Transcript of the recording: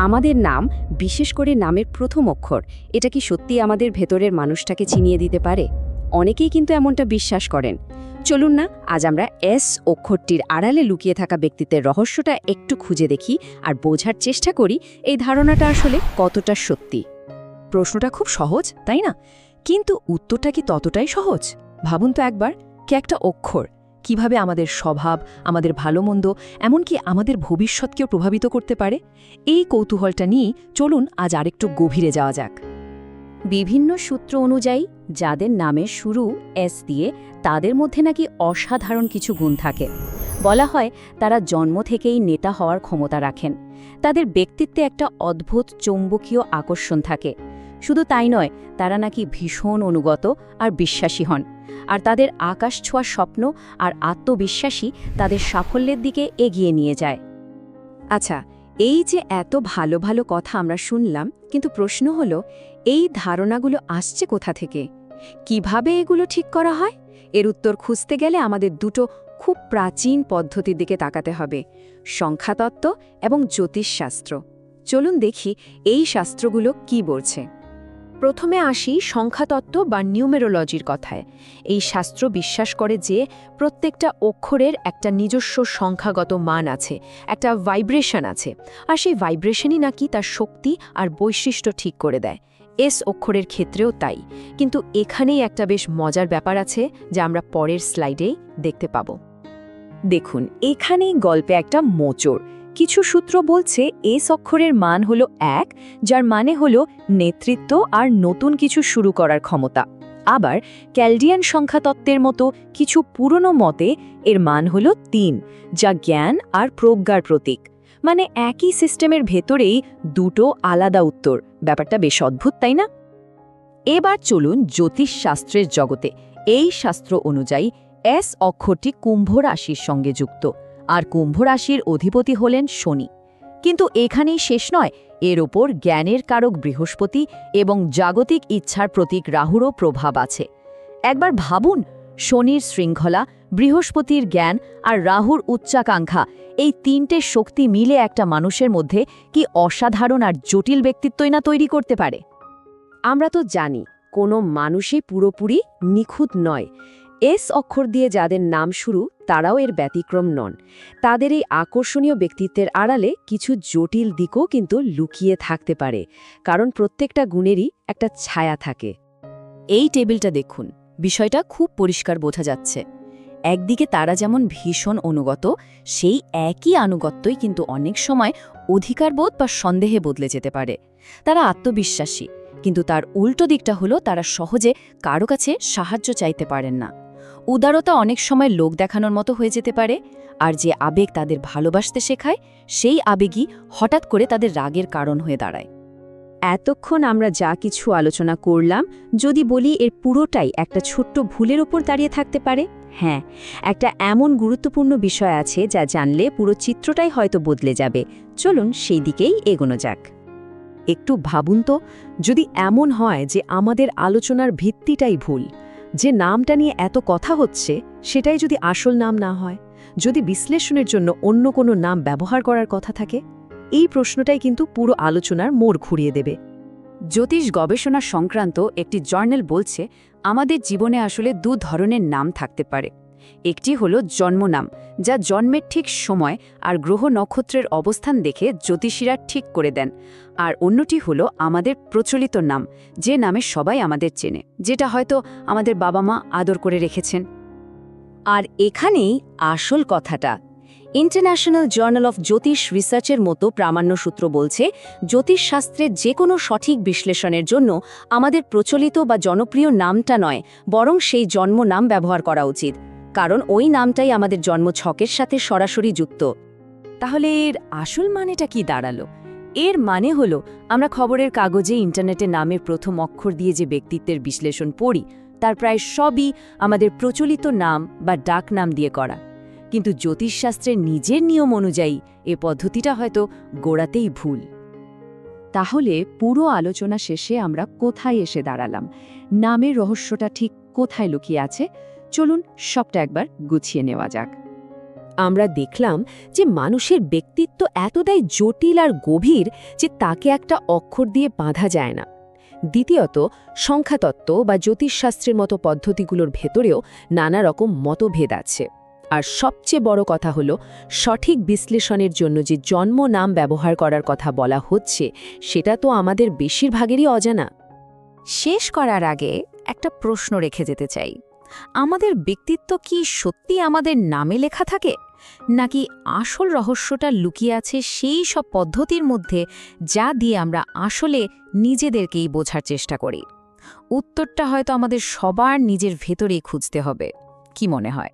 আমাদের নাম, বিশেষ করে নামের প্রথম অক্ষর, এটা কি সত্যি আমাদের ভেতরের মানুষটাকে চিনিয়ে দিতে পারে? অনেকেই কিন্তু এমনটা বিশ্বাস করেন। চলুন না, আজ আমরা এস অক্ষরটির আড়ালে লুকিয়ে থাকা ব্যক্তিত্বের রহস্যটা একটু খুঁজে দেখি আর বোঝার চেষ্টা করি এই ধারণাটা আসলে কতটা সত্যি। প্রশ্নটা খুব সহজ, তাই না? কিন্তু উত্তরটা কি ততটাই সহজ? ভাবুন তো একবার, কে একটা অক্ষর কীভাবে আমাদের স্বভাব, আমাদের ভালো মন্দ এমনকি আমাদের ভবিষ্যৎকেও প্রভাবিত করতে পারে? এই কৌতূহলটা নিয়ে চলুন আজ আরেকটু গভীরে যাওয়া যাক। বিভিন্ন সূত্র অনুযায়ী, যাদের নামের শুরু এস দিয়ে তাদের মধ্যে নাকি অসাধারণ কিছু গুণ থাকে। বলা হয়, তারা জন্ম থেকেই নেতা হওয়ার ক্ষমতা রাখেন। তাদের ব্যক্তিত্বে একটা অদ্ভুত চৌম্বকীয় আকর্ষণ থাকে। শুধু তাই নয়, তারা নাকি ভীষণ অনুগত আর বিশ্বাসী হন। আর তাদের আকাশ ছোঁয়ার স্বপ্ন আর আত্মবিশ্বাসী তাদের সাফল্যের দিকে এগিয়ে নিয়ে যায়। আচ্ছা এই যে এত ভালো ভালো কথা আমরা শুনলাম, কিন্তু প্রশ্ন হলো, এই ধারণাগুলো আসছে কোথা থেকে? কীভাবে এগুলো ঠিক করা হয়? এর উত্তর খুঁজতে গেলে আমাদের দুটো খুব প্রাচীন পদ্ধতির দিকে তাকাতে হবে, সংখ্যাতত্ত্ব এবং জ্যোতিষশাস্ত্র। চলুন দেখি এই শাস্ত্রগুলো কি বলছে। প্রথমে আসি সংখ্যাতত্ত্ব বা নিউমেরোলজির কথায়। এই শাস্ত্র বিশ্বাস করে যে প্রত্যেকটা অক্ষরের একটা নিজস্ব সংখ্যাগত মান আছে, একটা ভাইব্রেশন আছে, আর সেই ভাইব্রেশনই নাকি তার শক্তি আর বৈশিষ্ট্য ঠিক করে দেয়। এস অক্ষরের ক্ষেত্রেও তাই, কিন্তু এখানেই একটা বেশ মজার ব্যাপার আছে যা আমরা পরের স্লাইডেই দেখতে পাব। দেখুন, এখানেই গল্পে একটা মোচড় কিছু সূত্র বলছে এস অক্ষরের মান হলো এক, যার মানে হলো নেতৃত্ব আর নতুন কিছু শুরু করার ক্ষমতা। আবার ক্যালডিয়ান সংখ্যাতত্ত্বের মতো কিছু পুরনো মতে এর মান হলো তিন, যা জ্ঞান আর প্রজ্ঞার প্রতীক। মানে একই সিস্টেমের ভেতরেই দুটো আলাদা উত্তর। ব্যাপারটা বেশ অদ্ভুত, তাই না? এবার চলুন জ্যোতিষশাস্ত্রের জগতে। এই শাস্ত্র অনুযায়ী এস অক্ষরটি কুম্ভ রাশির সঙ্গে যুক্ত। আর কুম্ভ রাশির অধিপতি হলেন শনি। কিন্তু এখানেই শেষ নয়, এর ওপর জ্ঞানের কারক বৃহস্পতি এবং জাগতিক ইচ্ছার প্রতীক রাহুরও প্রভাব আছে। একবার ভাবুন, শনির শৃঙ্খলা, বৃহস্পতির জ্ঞান আর রাহুর উচ্চাকাঙ্ক্ষা, এই তিনটে শক্তি মিলে একটা মানুষের মধ্যে কি অসাধারণ আর জটিল ব্যক্তিত্বই না তৈরি করতে পারে? আমরা তো জানি, কোনো মানুষই পুরোপুরি নিখুঁত নয়। এস অক্ষর দিয়ে যাদের নাম শুরু, তারাও এর ব্যতিক্রম নন। তাদের এই আকর্ষণীয় ব্যক্তিত্বের আড়ালে কিছু জটিল দিকও কিন্তু লুকিয়ে থাকতে পারে, কারণ প্রত্যেকটা গুণেরই একটা ছায়া থাকে। এই টেবিলটা দেখুন, বিষয়টা খুব পরিষ্কার বোঝা যাচ্ছে। একদিকে তারা যেমন ভীষণ অনুগত, সেই একই আনুগত্যই কিন্তু অনেক সময় অধিকারবোধ বা সন্দেহে বদলে যেতে পারে। তারা আত্মবিশ্বাসী, কিন্তু তার উল্টো দিকটা হলো তারা সহজে কারও কাছে সাহায্য চাইতে পারেন না। উদারতা অনেক সময় লোক দেখানোর মতো হয়ে যেতে পারে, আর যে আবেগ তাদের ভালোবাসতে শেখায়, সেই আবেগই হঠাৎ করে তাদের রাগের কারণ হয়ে দাঁড়ায়। এতক্ষণ আমরা যা কিছু আলোচনা করলাম, যদি বলি এর পুরোটাই একটা ছোট্ট ভুলের ওপর দাঁড়িয়ে থাকতে পারে? হ্যাঁ একটা এমন গুরুত্বপূর্ণ বিষয় আছে যা জানলে পুরো চিত্রটাই হয়তো বদলে যাবে। চলুন সেই দিকেই এগোনো যাক। একটু ভাবুন তো, যদি এমন হয় যে আমাদের আলোচনার ভিত্তিটাই ভুল যে নামটা নিয়ে এত কথা হচ্ছে, সেটাই যদি আসল নাম না হয়, যদি বিশ্লেষণের জন্য অন্য কোনো নাম ব্যবহার করার কথা থাকে, এই প্রশ্নটাই কিন্তু পুরো আলোচনার মোড় ঘুরিয়ে দেবে। জ্যোতিষ গবেষণা সংক্রান্ত একটি জার্নাল বলছে, আমাদের জীবনে আসলে দু ধরনের নাম থাকতে পারে। একটি হলো জন্মনাম, যা জন্মের ঠিক সময় আর গ্রহ নক্ষত্রের অবস্থান দেখে জ্যোতিষীরা ঠিক করে দেন। আর অন্যটি হলো আমাদের প্রচলিত নাম, যে নামে সবাই আমাদের চেনে, যেটা হয়তো আমাদের বাবা মা আদর করে রেখেছেন। আর এখানেই আসল কথাটা। ইন্টারন্যাশনাল জার্নাল অফ জ্যোতিষ রিসার্চের মতো প্রামাণ্য সূত্র বলছে জ্যোতিষশাস্ত্রের যে কোনো সঠিক বিশ্লেষণের জন্য আমাদের প্রচলিত বা জনপ্রিয় নামটা নয়, বরং সেই জন্ম নাম ব্যবহার করা উচিত। কারণ ওই নামটাই আমাদের জন্ম ছকের সাথে সরাসরি যুক্ত। তাহলে এর আসল মানেটা কি দাঁড়াল? এর মানে হলো, আমরা খবরের কাগজে ইন্টারনেটে নামের প্রথম অক্ষর দিয়ে যে ব্যক্তিত্বের বিশ্লেষণ পড়ি, তার প্রায় সবই আমাদের প্রচলিত নাম বা ডাক নাম দিয়ে করা। কিন্তু জ্যোতিষশাস্ত্রের নিজের নিয়ম অনুযায়ী এ পদ্ধতিটা হয়তো গোড়াতেই ভুল। তাহলে পুরো আলোচনা শেষে আমরা কোথায় এসে দাঁড়ালাম? নামের রহস্যটা ঠিক কোথায় লুকিয়ে আছে? চলুন সবটা একবার গুছিয়ে নেওয়া যাক। আমরা দেখলাম যে মানুষের ব্যক্তিত্ব এতটাই জটিল আর গভীর যে তাকে একটা অক্ষর দিয়ে বাঁধা যায় না। দ্বিতীয়ত, সংখ্যাতত্ত্ব বা জ্যোতিষশাস্ত্রের মতো পদ্ধতিগুলোর ভেতরেও নানা রকম মতভেদ আছে। আর সবচেয়ে বড় কথা হলো, সঠিক বিশ্লেষণের জন্য যে জন্ম নাম ব্যবহার করার কথা বলা হচ্ছে, সেটা তো আমাদের বেশিরভাগেরই অজানা। শেষ করার আগে একটা প্রশ্ন রেখে যেতে চাই। আমাদের ব্যক্তিত্ব কি সত্যি আমাদের নামে লেখা থাকে? নাকি আসল রহস্যটা লুকিয়ে আছে সেই সব পদ্ধতির মধ্যে যা দিয়ে আমরা আসলে নিজেদেরকেই বোঝার চেষ্টা করি? উত্তরটা হয়তো আমাদের সবার নিজের ভেতরেই খুঁজতে হবে, কি মনে হয়?